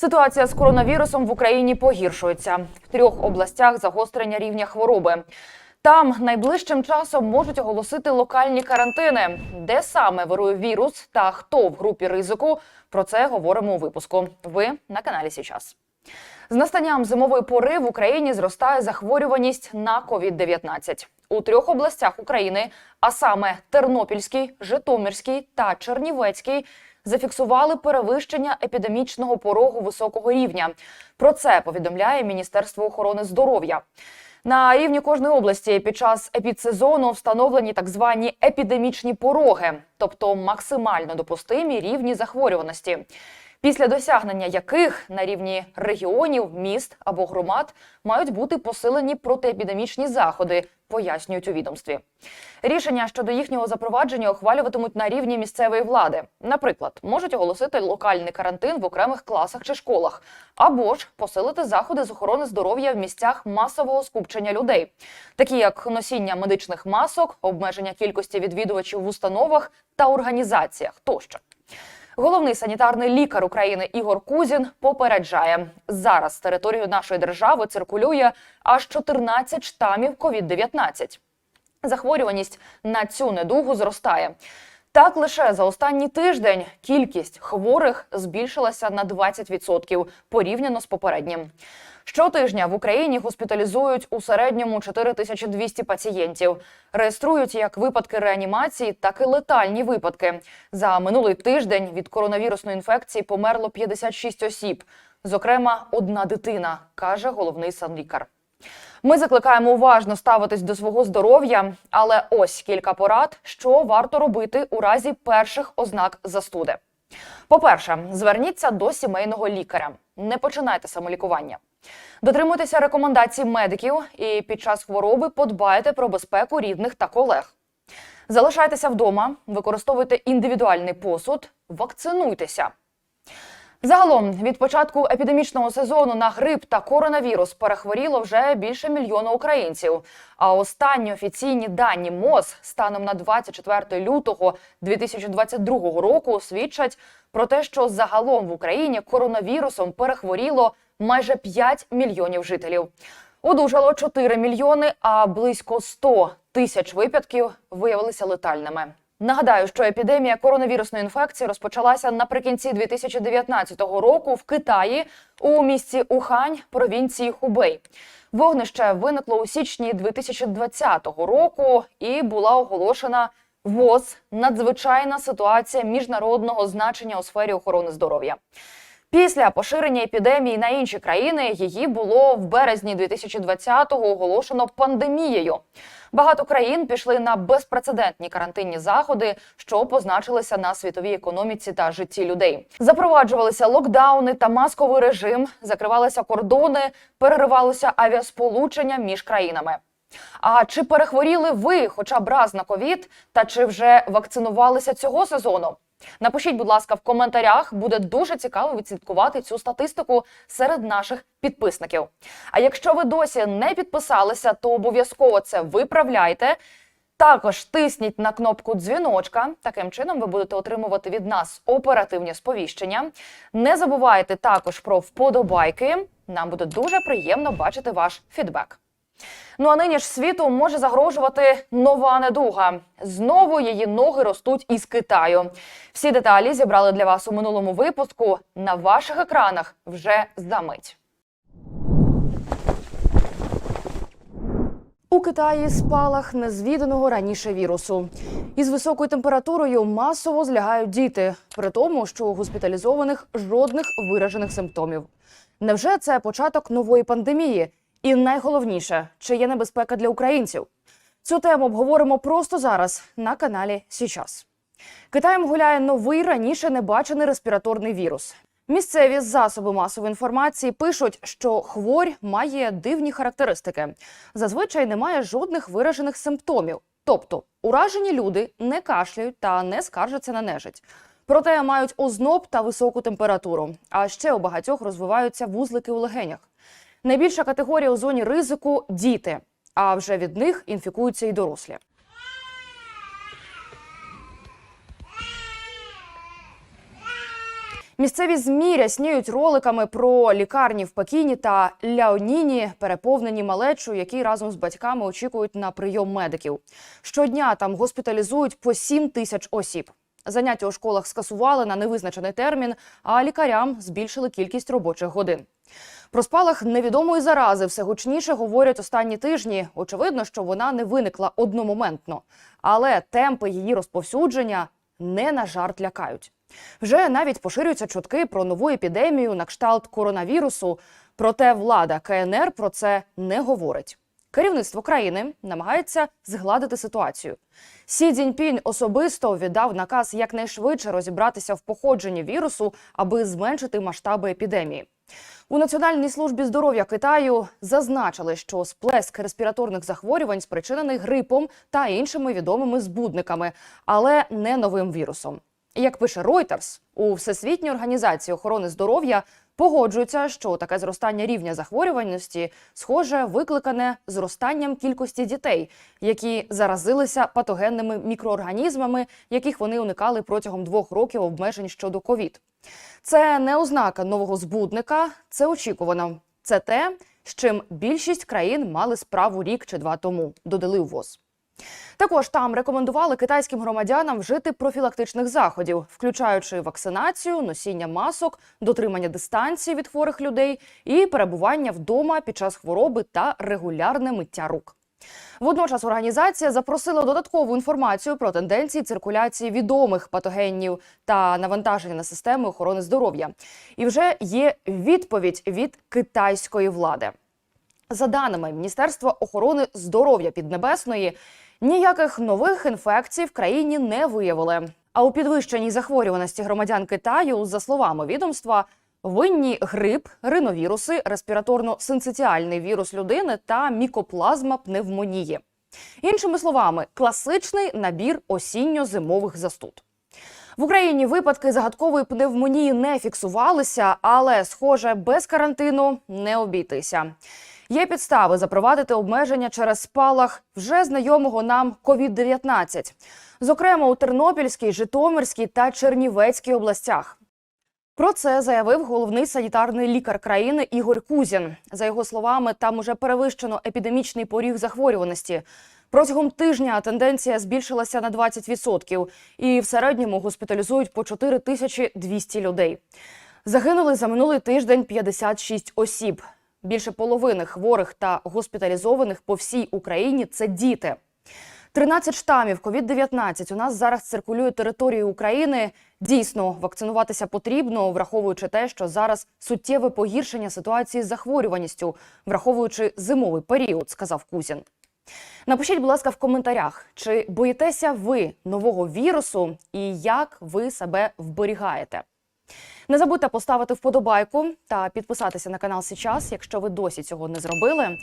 Ситуація з коронавірусом в Україні погіршується в трьох областях загострення рівня хвороби. Там найближчим часом можуть оголосити локальні карантини, де саме вирує вірус та хто в групі ризику. Про це говоримо у випуску. Ви на каналі Січас. З настанням зимової пори в Україні зростає захворюваність на COVID-19. у трьох областях України, а саме Тернопільський, Житомирський та Чернівецький, зафіксували перевищення епідемічного порогу високого рівня. Про це повідомляє Міністерство охорони здоров'я. На рівні кожної області під час епідсезону встановлені так звані епідемічні пороги, тобто максимально допустимі рівні захворюваності після досягнення яких на рівні регіонів, міст або громад мають бути посилені протиепідемічні заходи, пояснюють у відомстві. Рішення щодо їхнього запровадження ухвалюватимуть на рівні місцевої влади. Наприклад, можуть оголосити локальний карантин в окремих класах чи школах, або ж посилити заходи з охорони здоров'я в місцях масового скупчення людей, такі як носіння медичних масок, обмеження кількості відвідувачів в установах та організаціях тощо. Головний санітарний лікар України Ігор Кузін попереджає, зараз територію нашої держави циркулює аж 14 штамів COVID-19. Захворюваність на цю недугу зростає. Так лише за останній тиждень кількість хворих збільшилася на 20% порівняно з попереднім. Щотижня в Україні госпіталізують у середньому 4200 пацієнтів. Реєструють як випадки реанімації, так і летальні випадки. За минулий тиждень від коронавірусної інфекції померло 56 осіб. Зокрема, одна дитина, каже головний санлікар. Ми закликаємо уважно ставитись до свого здоров'я, але ось кілька порад, що варто робити у разі перших ознак застуди. По-перше, зверніться до сімейного лікаря. Не починайте самолікування. Дотримуйтеся рекомендацій медиків і під час хвороби подбайте про безпеку рідних та колег. Залишайтеся вдома, використовуйте індивідуальний посуд, вакцинуйтеся. Загалом від початку епідемічного сезону на грип та коронавірус перехворіло вже більше мільйона українців. А останні офіційні дані МОЗ станом на 24 лютого 2022 року свідчать про те, що загалом в Україні коронавірусом перехворіло майже 5 мільйонів жителів. Одужало 4 мільйони, а близько 100 тисяч випадків виявилися летальними. Нагадаю, що епідемія коронавірусної інфекції розпочалася наприкінці 2019 року в Китаї у місті Ухань, провінції Хубей. Вогнище виникло у січні 2020 року і була оголошена ВОЗ надзвичайна ситуація міжнародного значення у сфері охорони здоров'я. Після поширення епідемії на інші країни її було в березні 2020-го оголошено пандемією. Багато країн пішли на безпрецедентні карантинні заходи, що позначилися на світовій економіці та житті людей. Запроваджувалися локдауни та масковий режим, закривалися кордони, переривалося авіасполучення між країнами. А чи перехворіли ви, хоча б раз на ковід, та чи вже вакцинувалися цього сезону? Напишіть, будь ласка, в коментарях. Буде дуже цікаво відслідкувати цю статистику серед наших підписників. А якщо ви досі не підписалися, то обов'язково це виправляйте. Також тисніть на кнопку дзвіночка. Таким чином ви будете отримувати від нас оперативні сповіщення. Не забувайте також про вподобайки. Нам буде дуже приємно бачити ваш фідбек. Ну а нині ж світу може загрожувати нова недуга. Знову її ноги ростуть із Китаю. Всі деталі зібрали для вас у минулому випуску. На ваших екранах вже за мить. У Китаї спалах незвіданого раніше вірусу. Із високою температурою масово злягають діти, при тому, що у госпіталізованих жодних виражених симптомів. Невже це початок нової пандемії? І найголовніше, чи є небезпека для українців? Цю тему обговоримо просто зараз на каналі Січас. Китаєм гуляє новий раніше небачений респіраторний вірус. Місцеві засоби масової інформації пишуть, що хворь має дивні характеристики. Зазвичай немає жодних виражених симптомів. Тобто, уражені люди не кашляють та не скаржаться на нежить. Проте мають озноб та високу температуру. А ще у багатьох розвиваються вузлики у легенях. Найбільша категорія у зоні ризику діти. А вже від них інфікуються і дорослі. Місцеві змі рясніють роликами про лікарні в Пекіні та Ляоніні, переповнені малечу, які разом з батьками очікують на прийом медиків. Щодня там госпіталізують по 7 тисяч осіб. Заняття у школах скасували на невизначений термін, а лікарям збільшили кількість робочих годин. Про спалах невідомої зарази все гучніше говорять останні тижні. Очевидно, що вона не виникла одномоментно, але темпи її розповсюдження не на жарт лякають. Вже навіть поширюються чутки про нову епідемію на кшталт коронавірусу. Проте влада КНР про це не говорить. Керівництво країни намагається згладити ситуацію. Сі Цзіньпінь особисто віддав наказ якнайшвидше розібратися в походженні вірусу, аби зменшити масштаби епідемії. У Національній службі здоров'я Китаю зазначили, що сплеск респіраторних захворювань спричинений грипом та іншими відомими збудниками, але не новим вірусом. Як пише Reuters, у Всесвітній організації охорони здоров'я погоджуються, що таке зростання рівня захворюваності схоже викликане зростанням кількості дітей, які заразилися патогенними мікроорганізмами, яких вони уникали протягом двох років обмежень щодо ковід. Це не ознака нового збудника, це очікувано. Це те, з чим більшість країн мали справу рік чи два тому. Додали ВОЗ. Також там рекомендували китайським громадянам вжити профілактичних заходів, включаючи вакцинацію, носіння масок, дотримання дистанції від хворих людей і перебування вдома під час хвороби та регулярне миття рук. Водночас організація запросила додаткову інформацію про тенденції циркуляції відомих патогенів та навантаження на системи охорони здоров'я. І вже є відповідь від китайської влади. За даними Міністерства охорони здоров'я Піднебесної, ніяких нових інфекцій в країні не виявили. А у підвищеній захворюваності громадян Китаю, за словами відомства, винні грип, риновіруси, респіраторно-синцитіальний вірус людини та мікоплазма пневмонії. Іншими словами, класичний набір осінньо-зимових застуд. В Україні випадки загадкової пневмонії не фіксувалися, але, схоже, без карантину не обійтися. Є підстави запровадити обмеження через спалах вже знайомого нам COVID-19, зокрема у Тернопільській, Житомирській та Чернівецькій областях. Про це заявив головний санітарний лікар країни Ігор Кузін. За його словами, там уже перевищено епідемічний поріг захворюваності. Протягом тижня тенденція збільшилася на 20%, і в середньому госпіталізують по 4200 людей. Загинули за минулий тиждень 56 осіб. Більше половини хворих та госпіталізованих по всій Україні це діти. 13 штамів COVID-19 у нас зараз циркулює територією України. Дійсно, вакцинуватися потрібно, враховуючи те, що зараз суттєве погіршення ситуації з захворюваністю, враховуючи зимовий період, сказав Кузін. Напишіть, будь ласка, в коментарях, чи боїтеся ви нового вірусу і як ви себе вберігаєте. Не забудьте поставити вподобайку та підписатися на канал Січас, якщо ви досі цього не зробили.